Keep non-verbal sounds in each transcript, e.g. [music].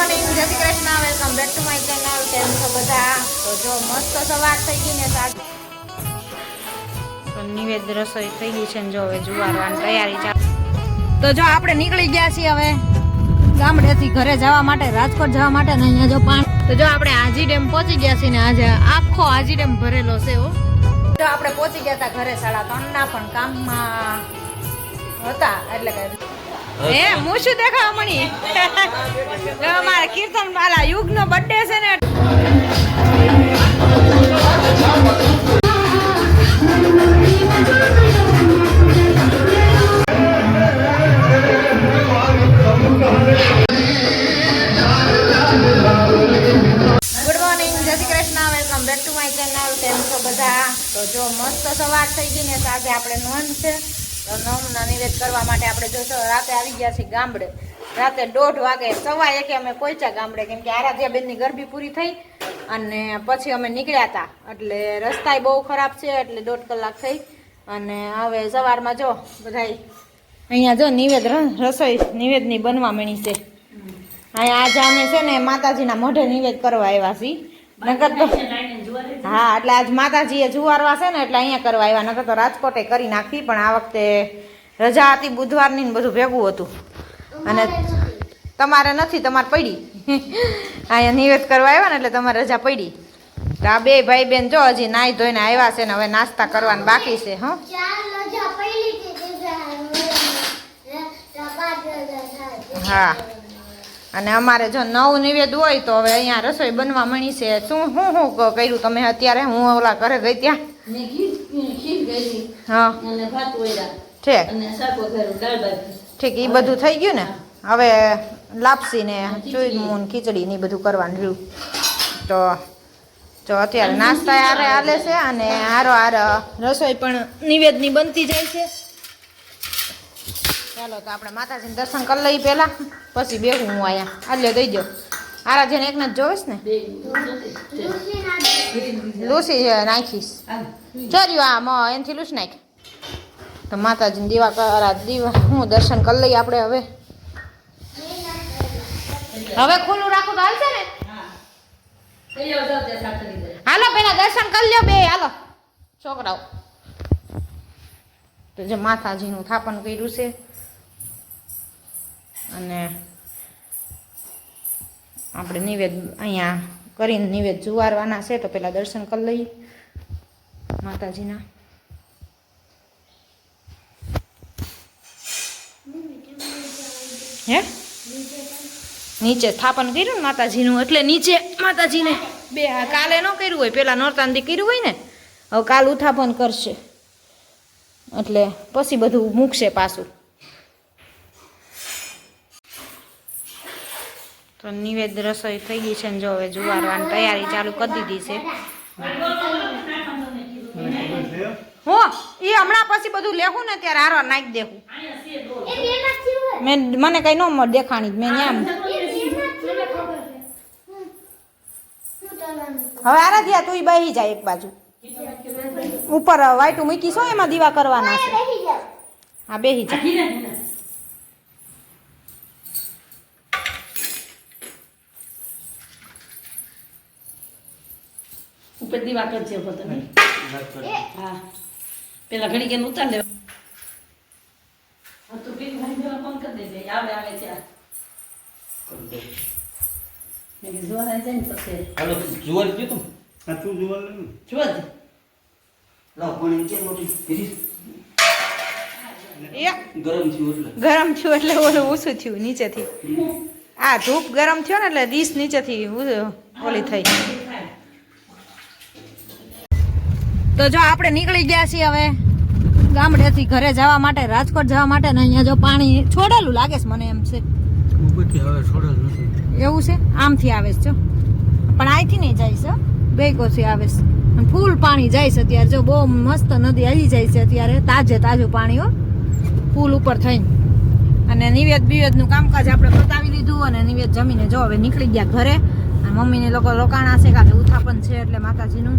Morning Jai Shri Krishna. Welcome back to my channel કેમ છો બધા? તો જો મસ્ત સવાર થઈ ગઈ ને તો નિવેદ રસોઈ થઈ ગઈ છે ને જો હવે જુવારવાની તૈયારી ચાલે તો જો આપણે નીકળી ગયા છીએ હવે ગામડેથી ઘરે જવા માટે, રાજકોટ જવા માટે ને અહીંયા જો પાણી તો જો આપણે હાજી ડેમ પહોંચી ગયા છીએ ને આજે આખો હાજી ડેમ ભરેલો છે હો. જો આપણે પહોંચી ગયા હતા ઘરે સાડા ત્રણના પણ કામમાં હતા, એટલે કે એ હું શું દેખાવા મણી [laughs] અમારા કીર્તન વાલા યુગ નો. બર્થડે છે ને welcome back to my channel કેમ છો બધા? તો જો મસ્ત સવાર થઈ ગઈ ને સાથે આપણે નોંધ છે. તો નોંધના નિવેદ કરવા માટે આપણે જોશો રાતે આવી ગયા છીએ ગામડે. રાતે દોઢ વાગે સવા એકે અમે પહોંચ્યા ગામડે કેમ કે આરાધ્યા બેનની ગરબી પૂરી થઈ અને પછી અમે નીકળ્યા હતા. એટલે રસ્તાય બહુ ખરાબ છે એટલે દોઢ કલાક થઈ અને હવે સવારમાં જો બધાય અહીંયા જો નિવેદ રસોઈ નિવેદની બનવા મળી છે. અહીંયા આજે અમે છે ને માતાજીના મોઢે નિવેદ કરવા આવ્યા છીએ. નગર તો હા એટલે આજ માતાજીએ જુવારવા છે ને એટલે અહીંયા કરવા આવ્યા. નકર તો રાજકોટે કરી નાખી પણ આ વખતે રજા હતી બુધવારની ને બધું ભેગું હતું. અને તમારે નથી તમારે પડી. અહીંયા નિવેદ કરવા આવ્યા ને એટલે તમારે રજા પડી. તો આ બે ભાઈ બેન જો હજી નાહી ધોઈને આવ્યા છે ને હવે નાસ્તા કરવાનું બાકી છે હં. હા. અને અમારે જો નવું નિવેદ હોય તો હવે અહીંયા રસોઈ બનવા મળી છે. શું શું શું કર્યું? તમે અત્યારે હું ઓલા ઘરે ગઈ ત્યાં? હા. ઠીક. એ બધું થઈ ગયું ને? હવે લાપસી ને ચૂરમું ખીચડી. ને બધું કરવાનું રહ્યું. તો તો અત્યારે નાસ્તા હારે હાલે છે અને હારો હાર રસોઈ પણ નિવેદની બનતી જાય છે. ચાલો તો આપણે માતાજીને દર્શન કરી લઈએ પહેલા. પછી બેહું હું અહીંયા. આલ્યો દઈ દો આરાધ્યને એકને જ જોઈશ ને? લૂસી નાખીશ. ચર્યું આમ એનથી લૂસ નાખ. તો માતાજીને દીવા કરા દીવા. હું દર્શન કરી લઈએ આપણે હવે. હવે ખુલ્લું રાખો તો હાલશે ને? હાલો પેલા દર્શન કરી લ્યો બે, હાલો. છોકરાઓ. તો જે માતાજીનું થાપન કર્યું છે અને આપણે નિવેદ અહીંયા કરીને નિવેદ જુવારવાના છે, તો પહેલાં દર્શન કરી લઈએ માતાજીના. હે? નીચે સ્થાપન કર્યું ને માતાજીનું, એટલે નીચે માતાજીને બે કાલે ન કર્યું હોય, પેલા નોરતાંદી કર્યું હોય ને, હવે કાલ ઉથાપન કરશે. એટલે પછી બધું મૂકશે પાછું. તો નિવેદ રસોઈ થઈ ગઈ છે ને જો હવે જુવારવાની તૈયારી ચાલુ કરી દીધી છે. હો, એ હમણાં પછી બધું લેવું ને ત્યારે હારો નાખી દેવું મેં મને કઈ ન મળે દેખાણી મેં એમ. હવે આરાધ્યા, તું બેહી જાય એક બાજુ. ઉપર વાઈટું મૂકી છો એમાં દીવા કરવાના છે. હા, બેહી જાય ઉપર વાકર છે તમે. હા. પેલા ઘડી કે ઉતાર લેવા. તો પેલી ભાઈ જેવા ફોન કરી દેજે. આવે આવે ત્યાં. મેં કીધું ને પછી. હાલો જુવાર કીધું આ તું જોવા લે. ને. લાવ પાણી કે મોટી ફ્રીજ ગરમ થયું એટલે. ગરમ થયું એટલે ઓલું ઓછું થયું નીચેથી. આ ધૂપ ગરમ થયો ને એટલે રીસ નીચેથી ઓલી થઈ. તો જો આપણે નીકળી ગયા છીએ હવે ગામડેથી ઘરે જવા માટે રાજકોટ જવા માટે ને અહીંયા જો પાણી છોડેલું લાગે છે મને એમ છે. એવું છે? આમથી આવે છે જો. પણ અહીંથી નહીં જાય છે બે કોથી આવે છે. અને ફૂલ પાણી જાય છે અત્યારે જો બહુ મસ્ત નદી આવી જાય છે અત્યારે તાજે તાજું પાણી હો. ફૂલ ઉપર થઈને. અને નિવેદ બિવેદનું કામકાજ આપણે બતાવી લીધું અને નિવેદ જમીને જો હવે નીકળી ગયા ઘરે. મમ્મીને લોકો રોકાણા છે કાલે ઉથાપન છે એટલે માતાજીનું.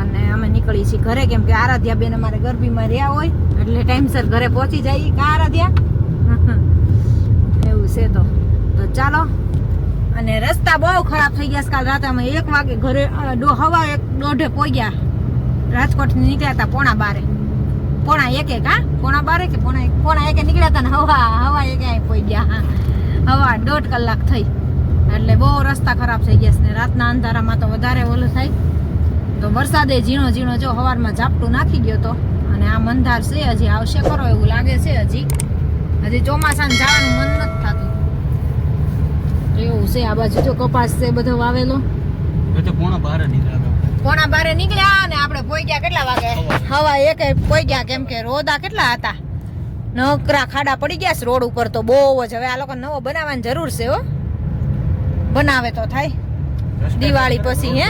અને અમે નીકળી છીએ ઘરે, કેમ કે આરાધ્યા બેન અમારે ગરબીમાં રહ્યા હોય, એટલે ટાઈમસર ઘરે પહોંચી જાય કા આરાધ્યા? એવું છે તો. તો ચાલો. અને રસ્તા બહુ ખરાબ થઈ ગયા કાલ રાતે અમે એક વાગે ઘરે હવા એક દોઢે પોગ્યા. રાજકોટથી નીકળ્યા હતા પોણા બારે. પોણા એકે હા? પોણા બારે કે પોણા એક? પોણા એકે નીકળ્યા હતા ને હવા હવા એકે ગયા. હા. હવા દોઢ કલાક થઈ. એટલે બહુ રસ્તા ખરાબ થઈ ગયા છે ને રાતના અંધારામાં તો વધારે ઓલું થાય. તો વરસાદે ઝીણો ઝીણો જો હવારમાં ઝાપટું નાખી ગયો તો અને આ મંધાર છે હજી આવશે ખરો એવું લાગે છે હજી. હજી ચોમાસાને જવાનું મન નથી થતું. એવું છે આ બાજુ જો કપાસ છે બધો વાવેલો. પોણા બહાર નીકળ્યા પોણા બારે નીકળ્યા અને આપણે પોઈગ્યા કેટલા વાગે? હવા. એક પોઈ ગયા કેમ કે રોદા કેટલા હતા. નકરા ખાડા પડી ગયા છે રોડ ઉપર તો બહુ જ. હવે આ લોકો નવો બનાવવાની જરૂર છે હો. બનાવે તો થાય. દિવાળી પછી, હે?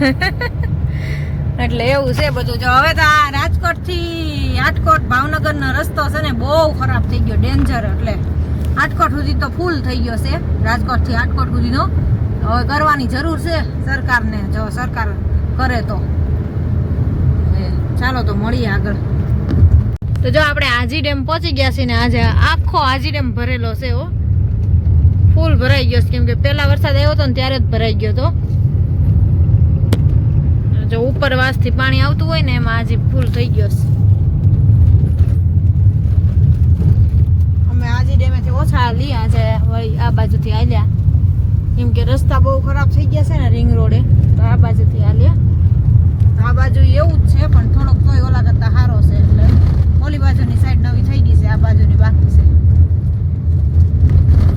[laughs] એટલે એવું છે બધું. જો હવે તો આ રાજકોટથી રાજકોટ ભાવનગર નો રસ્તો છે ને બહુ ખરાબ થઈ ગયો ડેન્જર એટલે. આટકોટ સુધી તો ફૂલ થઈ ગયો છે રાજકોટથી આટકોટ સુધીનો. હવે કરવાની જરૂર છે સરકારને જો સરકાર કરે તો. ચાલો તો મળીએ આગળ. તો જો આપણે આજી ડેમ પહોંચી ગયા છીએ ને આજે આખો આજી ડેમ ભરેલો છે હો. ફૂલ ભરાઈ ગયો છે. કેમ કે વરસાદ આવ્યો હતો ને ત્યારે જ ભરાઈ ગયો હતો. જો ઉપર વાસથી પાણી આવતું હોય ને એમાં આજે ફૂલ થઈ ગયો છે. અમે આજે ડેમેથી ઓછા લી આજે આ બાજુથી આલ્યા કેમ કે રસ્તા બહુ ખરાબ થઈ ગયા છે ને રિંગ રોડે, તો આ બાજુથી આલ્યા આ બાજુ એવું જ છે, પણ થોડોક તોય ઓલા કરતા સારો છે એટલે ઓલી બાજુની સાઈડ નવી થઈ ગઈ છે, આ બાજુની બાકી છે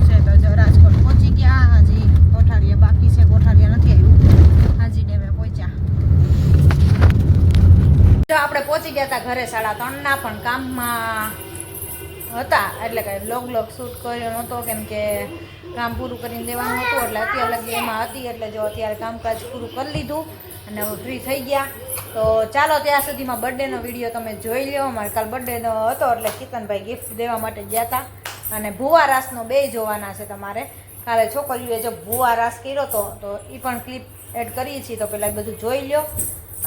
છે તો જો રાજકોટ પહોંચી ગયા હજી કોઠારીએ બાકી છે કોઠારીએ નથી આવ્યું હાજી ડેમે પહોંચ્યા જો આપણે પહોંચી ગયા હતા ઘરે સાડા ત્રણના પણ કામમાં હતા. એટલે કે લોગ લોગ શૂટ કર્યો નહોતો, કેમ કે કામ પૂરું કરીને દેવાનું હતું. એટલે અત્યાર લગી એમાં હતી, એટલે જો અત્યારે કામકાજ પૂરું કરી લીધું અને હવે ફ્રી થઈ ગયા. તો ચાલો ત્યાં સુધીમાં બર્થડેનો વીડિયો તમે જોઈ લો અમારે કાલ બર્થડેનો હતો, એટલે કિતનભાઈ ગિફ્ટ દેવા માટે ગયા હતા અને ભુવા રાસનો બે જોવાના છે તમારે. કાલે છોકરીઓએ જો ભુવા રાસ કર્યો હતો તો એ પણ ક્લિપ એડ કરીએ છીએ. તો પહેલાં બધું જોઈ લો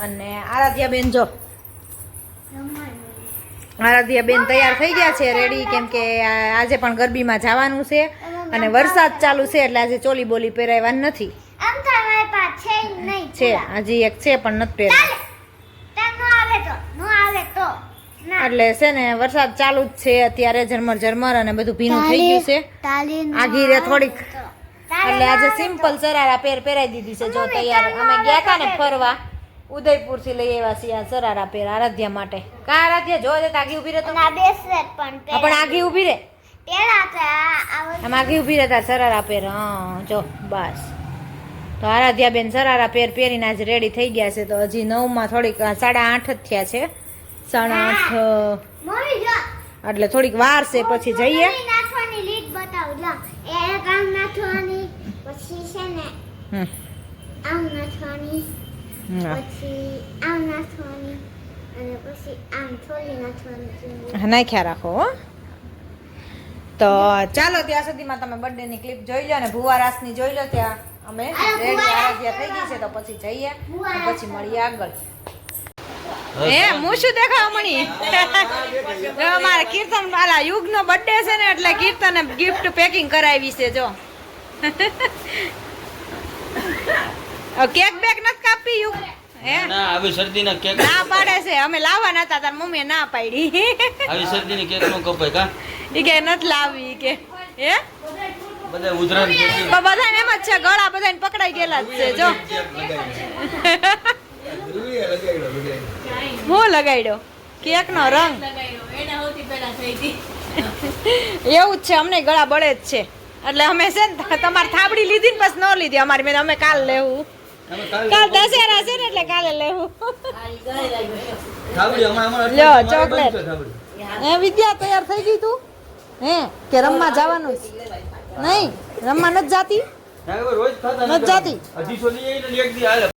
અને આરાધ્યા બેન જો આરાધ્યા બેન તૈયાર થઈ ગયા છે રેડી કેમ કે આજે પણ ગરબીમાં જવાનું છે અને વરસાદ ચાલુ છે એટલે આજે ચોલી બોલી પહેરાવવાની નથી. છે હજી એક છે પણ નથી ના એટલે છે ને વરસાદ ચાલુ જ છે અત્યારે ઝરમર ઝરમર અને બધું ભીનું થઈ ગયું છે. આઘીરે થોડીક એટલે આજે સિમ્પલ સરારા પેર પહેરાઈ દીધી છે જો તૈયાર. અમે ગયા હતા ને ફરવા. ઉદયપુરથી લઈ આવ્યા છીએ આ સરારા પેર આરાધ્યા માટે. કા આરાધ્યા? જો જતા આગી ઊભી રહે તો. ના બેસે પણ પણ આગી ઊભી રહે. આમ આગી ઊભી રહેતા સરારા પેર. હા જો બસ. તો આરાધ્યા બેન સરારા પેર પહેરીને આજે રેડી થઈ ગયા છે. તો હજી નવમાં થોડીક સાડા આઠ જ થયા છે. સાડા આઠ એટલે થોડીક વાર છે પછી જઈએ. પછી છે ને હમ. આમ નાખવાની. પછી આમ નાખવાની અને પછી આમ થોડી નાખવાની નાખ્યા રાખો હો. તો ચાલો ત્યાં સુધીમાં તમે બર્થડે ની ક્લિપ જોઈ લો અને ભુવા રાસની જોઈ લો ત્યાં. અમે રેડી આરાધ્યા થઈ ગઈ છે તો પછી જઈએ પછી મળીએ આગળ. એ હું શું દેખાવ મણી [laughs] અમારે કીર્તન વાલા યુગનો બર્થડે છે ને એટલે કીર્તન ગિફ્ટ પેકિંગ કરાવી છે જો. [laughs] કેક બેક નથી કાપી યુ હે? ના આવી શરદીના કેક ના પાડે છે. અમે લાવવાના હતા તાર મમ્મીએ ના પાડી. આવી શરદીની કેક નો કપાય કા? ઈ કે નથી લાવી કે હે? બધા એમ જ છે ગળા બધાને પકડાઈ ગયેલા જ છે જો. હું લગાડ્યો? કેક નો રંગ. એવું જ છે અમને ગળા બળે જ છે. એટલે અમે છે ને તમારે થાબડી લીધી ને બસ ન લીધી અમારી મેં અમે કાલ લેવું. કાલ દશેરા છે ને એટલે કાલે લેવું લ્યો, ચોકલેટ. હે વિદ્યા તૈયાર થઈ ગઈ તું? હે કે રમવા જવાનું છે? નહીં રમવા નથી જાતી? નથી જાતી?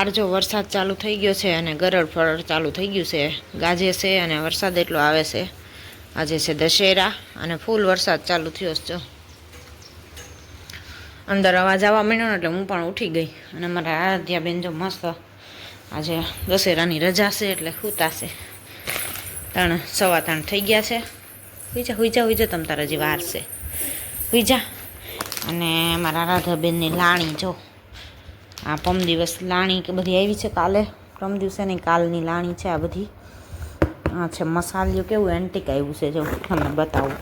બહાર જો વરસાદ ચાલુ થઈ ગયો છે અને ગરડ ફરડ ચાલુ થઈ ગયું છે. ગાજે છે અને વરસાદ એટલો આવે છે. આજે છે દશેરા અને ફૂલ વરસાદ ચાલુ થયો છે અંદર અવાજ આવવા માંડ્યો એટલે હું પણ ઉઠી ગઈ અને મારા આરાધ્યાબેન જો મસ્ત આજે દશેરાની રજા છે એટલે સૂતાશે ત્રણ, સવા ત્રણ થઈ ગયા છે. હુઈજા હુઈજા હુઈજા તમ તારા હજી વાર છે હુઈજા અને મારા આરાધ્યાબેનની લાણી જો. આ પમ દિવસ લાણી કે બધી આવી છે કાલે. પ્રમ દિવસે નહીં, કાલની લાણી છે આ બધી. આ છે મસાલિયું કેવું એન્ટિક આવ્યું છે, જો તમને બતાવું.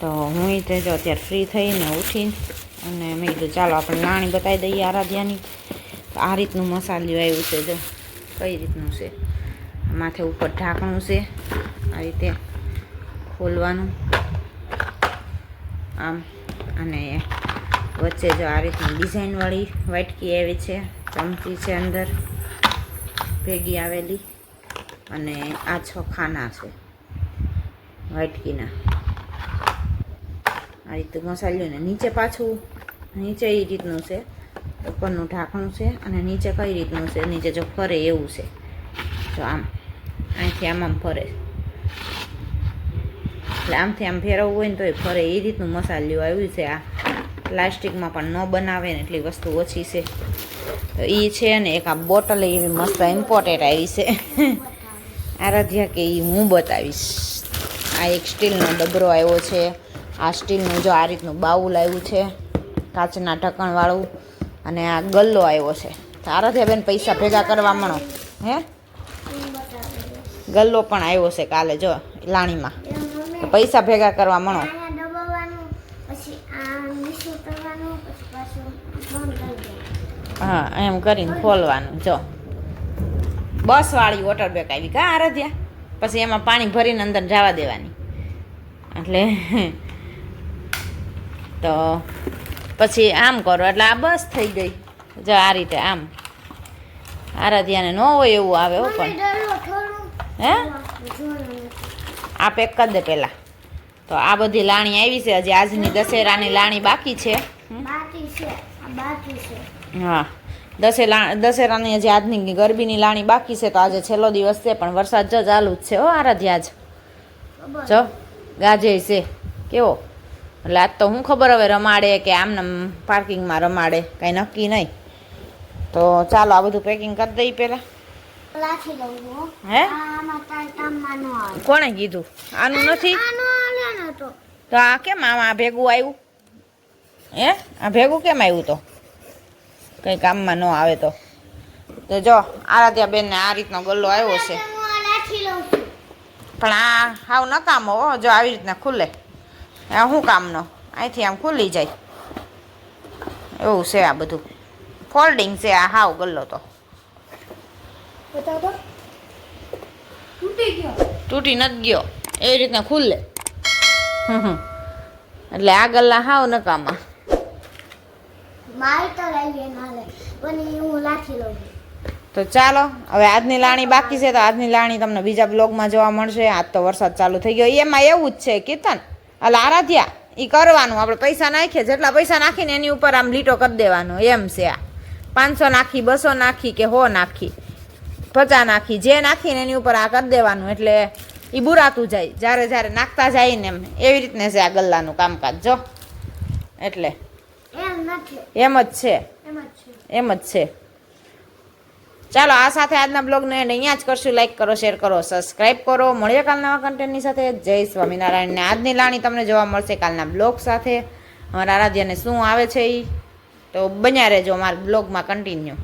તો હું તે જો અત્યારે ફ્રી થઈને ઉઠીને અને મેં કીધું ચાલો આપણે લાણી બતાવી દઈએ આરાધ્યાની. આ રીતનું મસાલિયું આવ્યું છે, જો કઈ રીતનું છે? માથે ઉપર ઢાંકણું છે, આ રીતે ખોલવાનું. આમ અને વચ્ચે જો આ રીતની ડિઝાઇનવાળી વાટકી આવી છે, ચમચી છે અંદર ભેગી આવેલી અને આ છ ખાના છે વાટકીના. આ રીતે મસાલ્યો ને નીચે પાછું, નીચે એ રીતનું છે, ઉપરનું ઢાંકણું છે અને નીચે કઈ રીતનું છે, નીચે જો ફરે એવું છે. જો આમ, અહીંથી આમ આમ ફરે. એટલે આમથી આમ ફેરવવું હોય ને તોય ફરે એ રીતનું મસાલ્યું આવ્યું છે. આ પ્લાસ્ટિકમાં પણ ન બનાવે ને એટલી વસ્તુ ઓછી છે. તો એ છે ને એક આ બોટલ એવી મસ્ત ઇમ્પોર્ટેડ આવી છે. આરાધ્યા કે એ હું બતાવીશ. આ એક સ્ટીલનો ડબરો આવ્યો છે. આ સ્ટીલનું જો આ રીતનું બાઉલ આવ્યું છે, કાચના ઢક્કણવાળું અને આ ગલ્લો આવ્યો છે. તો આરાધ્યા બેન પૈસા ભેગા કરવા મળો હે? ગલ્લો પણ આવ્યો છે કાલે, જો, લાણીમાં. તો પૈસા ભેગા કરવા દેવાનું. હા એમ કરીને ખોલવાનું જો. બસ વાળી વોટર બેગ આવી. કા આરાધ્યા? પછી એમાં પાણી ભરીને અંદર જવા દેવાની. એટલે [laughs] તો પછી આમ કરો. એટલે આ બસ થઈ ગઈ. જો આ રીતે આમ. આરાધ્યાને ન હોય એવું આવે હો પણ. હે? આ પેક કરી દે પહેલાં. તો આ બધી લાણી આવી છે. હજી આજની દશેરાની લાણી બાકી છે. હા. દશે દશેરાની હજી આજની ગરબીની લાણી બાકી છે. તો આજે છેલ્લો દિવસ છે પણ વરસાદ જો ચાલુ જ છે હો આરાધ્યા જ. જો ગાજે છે. કેવો? એટલે આજ તો હું ખબર હવે રમાડે કે આમને પાર્કિંગમાં રમાડે. કાંઈ નક્કી નહીં. તો ચાલો આ બધું પેકિંગ કરી દઈએ પહેલાં. હો. કોણે કીધું? આનું નથી? તો આ કેમ આમાં આ ભેગું આવ્યું હે? આ ભેગું કેમ આવ્યું તો? કંઈ કામમાં ન આવે તો. તો જો આરાધ્યા બેનને આ રીતનો ગલ્લો આવ્યો છે. પણ આ લાઠી ન કામ હાવ હો જો આવી રીતના ખુલે. આ શું કામનો? અહીંથી આમ ખુલી જાય. એવું છે આ બધું. ફોલ્ડિંગ છે આ હાવ ગલ્લો તો. બતાવ તૂટી નથી ગયો. એવી રીતના ખુલ્લે. હમ. એટલે આ ગલ્લા હાવ નકામા. તો ચાલો હવે આજની લાણી બાકી છે તો આજની લાણી તમને બીજા બ્લોગમાં જોવા મળશે. આજ તો વરસાદ ચાલુ થઈ ગયો. એમાં એવું જ છે કીર્તન. એટલે આરાધ્યા એ કરવાનું. આપણે પૈસા નાખીએ જેટલા પૈસા નાખીને એની ઉપર આમ લીટો કરી દેવાનો. એમ છે આ. પાંચસો નાખી બસો નાખી કે હો નાખી. પચાસ નાખી જે નાખીને એની ઉપર આ કરી દેવાનું એટલે એ બુરાતું જાય જ્યારે જ્યારે નાખતા જાય ને એમ. એવી રીતને છે આ ગલ્લાનું કામકાજ જો. એટલે એમ જ છે. એમ જ છે. એમ જ છે. ચાલો આ સાથે આજના બ્લોગને એન્ડ અહીંયા જ કરશું. લાઈક કરો શેર કરો સબસ્ક્રાઈબ કરો. મળીએ કાલના કન્ટેન્ટની સાથે. જય સ્વામિનારાયણને આજની લાણી તમને જોવા મળશે કાલના બ્લોગ સાથે. અમારા આરાધ્યાને શું આવે છે એ તો બન્યા રહેજો અમારા બ્લોગમાં કન્ટિન્યુ